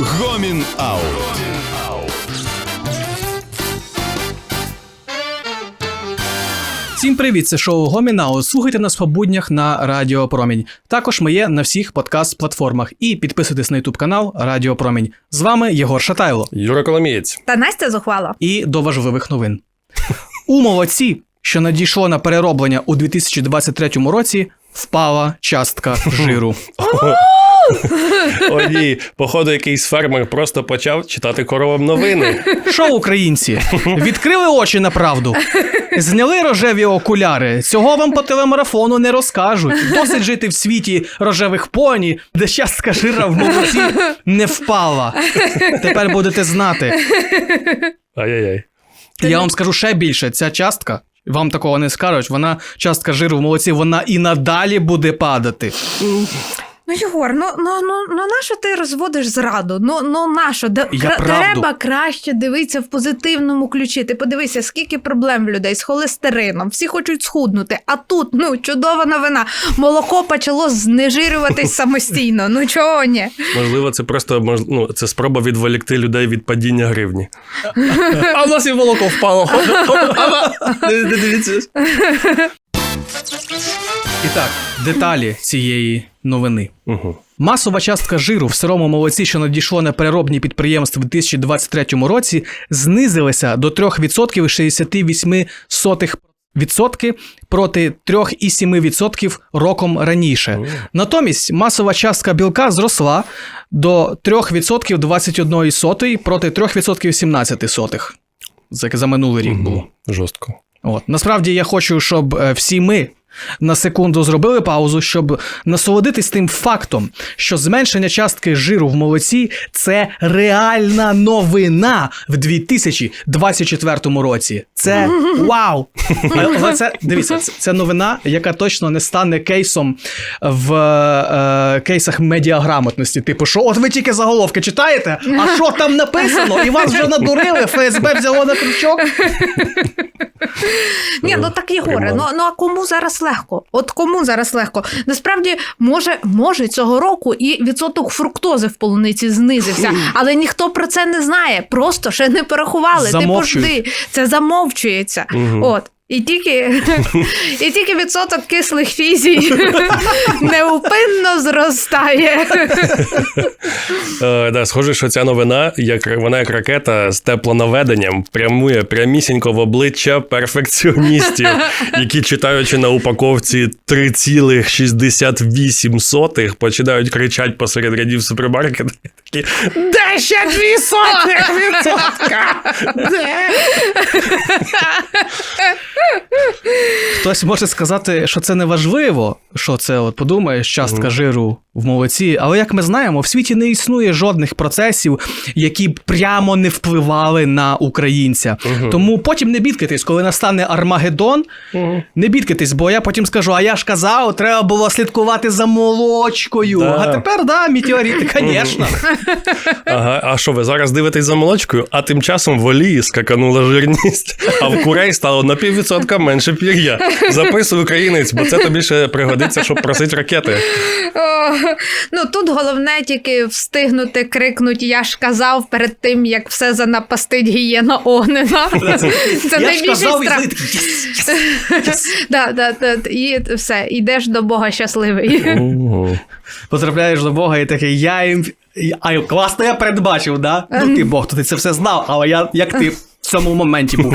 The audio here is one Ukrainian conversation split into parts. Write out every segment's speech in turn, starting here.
Гомін Аут. Всім привіт, це шоу Гомінау. Слухайте нас по буднях на Радіо Промінь. Також ми є на всіх подкаст-платформах. І підписуйтесь на ютуб канал Радіо Промінь. З вами Єгор Шатайло. Юра Коломієць. Та Настя зухвала. І до важливих новин. У молодці, що надійшло на перероблення у 2023 році, впала частка жиру. О, ні, походу, якийсь фермер просто почав читати коровам новини. Що, українці? Відкрили очі на правду. Зняли рожеві окуляри. Цього вам по телемарафону не розкажуть. Досить жити в світі рожевих поні, де частка жира в молоці не впала. Тепер будете знати. Ай-яй-яй. Я вам скажу ще більше: ця частка. Вам такого не скажуть, вона частка жиру в молоці, вона і надалі буде падати. Ну, Єгор, ну ну ну ну нащо ти розводиш зраду? Ну ну нащо? Де, Я кра- правду. треба краще дивитися в позитивному ключі. Ти подивися, скільки проблем в людей з холестерином, всі хочуть схуднути. А тут ну чудова новина. Молоко почало знежирюватись самостійно. Ну чого ні? Можливо, це просто мож... ну, це спроба відволікти людей від падіння гривні. А в нас і молоко впало. Дивіться. І так, деталі цієї новини. Угу. Масова частка жиру в сирому молоці, що надійшло на переробні підприємства в 2023 році, знизилася до 3,68% відсотки проти 3,7% роком раніше. Натомість масова частка білка зросла до 3% 21,1 проти 3% 17 за, за минулий рік було. Жорстко. От насправді я хочу, щоб е, всі ми на секунду зробили паузу, щоб насолодитись тим фактом, що зменшення частки жиру в молоці це реальна новина в 2024 році. Це вау! Але це дивіться, це, новина, яка точно не стане кейсом в е, кейсах медіаграмотності. Типу, що от ви тільки заголовки читаєте, а що там написано? І вас вже надурили, ФСБ взяло на крючок. Ні, ну так Єгоре, ну, ну а кому зараз легко? От кому зараз легко? Насправді, може, може цього року і відсоток фруктози в полуниці знизився, але ніхто про це не знає. Просто ще не порахували. Ти пожди, це замовчується. Угу. От. І тільки, і тільки відсоток кислих фізій неупинно зростає. Е, да, схоже, що ця новина, як вона як ракета з теплонаведенням, прямує прямісінько в обличчя перфекціоністів, які, читаючи на упаковці 3,68, починають кричати посеред рядів супермаркету. Такі де ще дві сотих відсотка? Де? Хтось може сказати, що це не важливо, що це от подумаєш, частка жиру в молоці. Але як ми знаємо, в світі не існує жодних процесів, які б прямо не впливали на українця. Тому потім не бідкайтесь, коли настане Армагеддон, не бідкайтесь, бо я потім скажу: а я ж казав, треба було слідкувати за молочкою. Да. А тепер да, метеорити, звісно. Ага, а що ви зараз дивитесь за молочкою, а тим часом в олії скаканула жирність, а в курей стало на піввідсотка менше пір'я. Записуй українець, бо це тобі ще пригодиться, щоб просити ракети. О, ну тут головне тільки встигнути крикнути Я ж казав перед тим, як все занапастить гієна огнена. Це Я ж найбільший і страх. і все, йдеш до Бога щасливий. Потрапляєш до Бога і такий, я їм. А класно я передбачив, да? Ну ти Бог, то ти це все знав, але я як ти в цьому моменті був.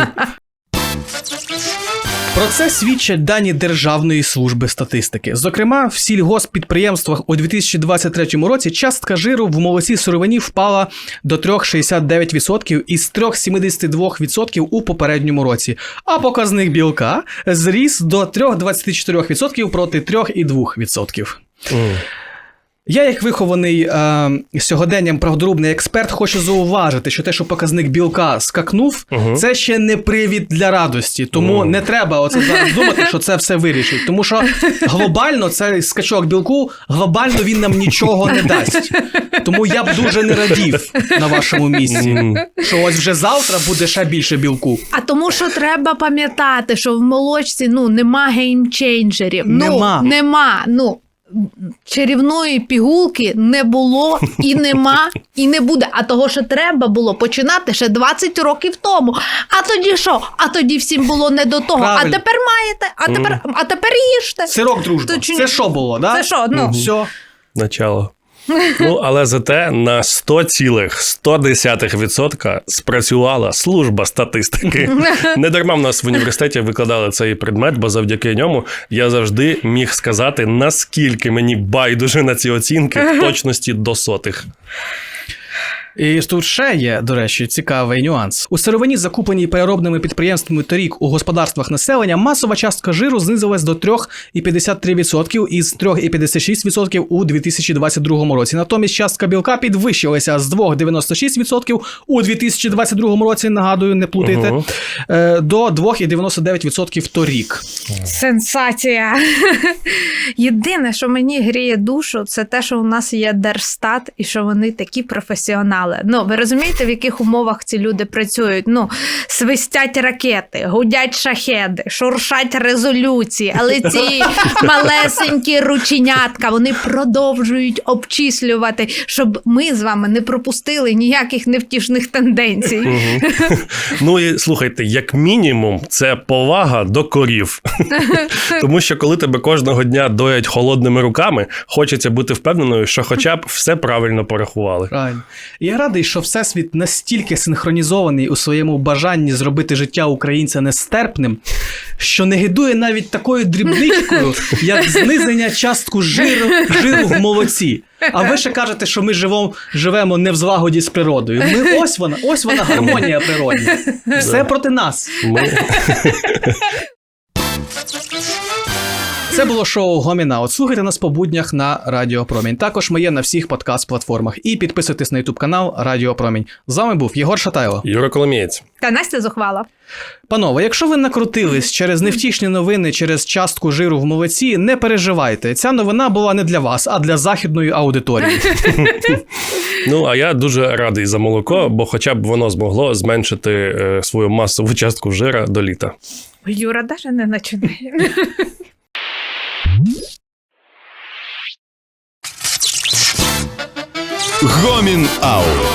Про це свідчать дані Державної служби статистики. Зокрема, в сільгоспідприємствах у 2023 році частка жиру в молоці сировині впала до 3,69% із 3,72% у попередньому році, а показник білка зріс до 3,24% проти 3,2%. М. Я, як вихований е, сьогоденням правдорубний експерт, хочу зауважити, що те, що показник білка скакнув, Мгм. це ще не привід для радості. Тому Мгм. не треба оце зараз думати, що це все вирішить. Тому що глобально цей скачок білку, глобально він нам нічого не дасть. Тому я б дуже не радів на вашому місці. М. Що ось вже завтра буде ще більше білку. А тому, що треба пам'ятати, що в молочці ну нема геймчейнджерів. Нема. Ну, нема. Ну. Чарівної пігулки не було і нема, і не буде. А того, що треба було починати ще 20 років тому. А тоді що? А тоді всім було не до того. Правильно. А тепер маєте, а тепер, а тепер їжте. Сирок дружба. Точні- Це що було, да? Це що? Ну. Все. Начало. Ну, але зате на 100,100% спрацювала служба статистики. Не дарма в нас в університеті викладали цей предмет, бо завдяки ньому я завжди міг сказати, наскільки мені байдуже на ці оцінки в точності до сотих. І тут ще є, до речі, цікавий нюанс. У сировині, закупленій переробними підприємствами торік у господарствах населення, масова частка жиру знизилась до 3,53% із 3,56% у 2022 році. Натомість частка білка підвищилася з 2,96% у 2022 році. Нагадую, не плутайте, е, до 2,99% торік. Сенсація. Єдине, що мені гріє душу, це те, що у нас є Держстат і що вони такі професіонали. Ну, ви розумієте, в яких умовах ці люди працюють? Ну, свистять ракети, гудять шахеди, шуршать резолюції, але ці малесенькі рученятка вони продовжують обчислювати, щоб ми з вами не пропустили ніяких невтішних тенденцій. Ну і слухайте, як мінімум, це повага до корів. Тому що коли тебе кожного дня доять холодними руками, хочеться бути впевненою, що хоча б все правильно порахували. Правильно. Я радий, що Всесвіт настільки синхронізований у своєму бажанні зробити життя українця нестерпним, що не гидує навіть такою дрібничкою, як знизення частку жиру, жиру в молоці. А ви ще кажете, що ми живемо, живемо не в злагоді з природою. Ми ось вона, ось вона гармонія природня. Все проти нас. Ми... Це було шоу Гоміна. От слухайте нас по буднях на Радіо Промінь. Також ми є на всіх подкаст-платформах. І підписуйтесь на Ютуб канал Радіо Промінь. З вами був Єгор Шатайло. Юра Коломієць. Та Настя зухвала. Панове, якщо ви накрутились через невтішні новини, через частку жиру в молоці, не переживайте. Ця новина була не для вас, а для західної аудиторії. Ну, а я дуже радий за молоко, бо хоча б воно змогло зменшити е, свою масову частку жира до літа. Юра навіть не починає. Гомін Аут.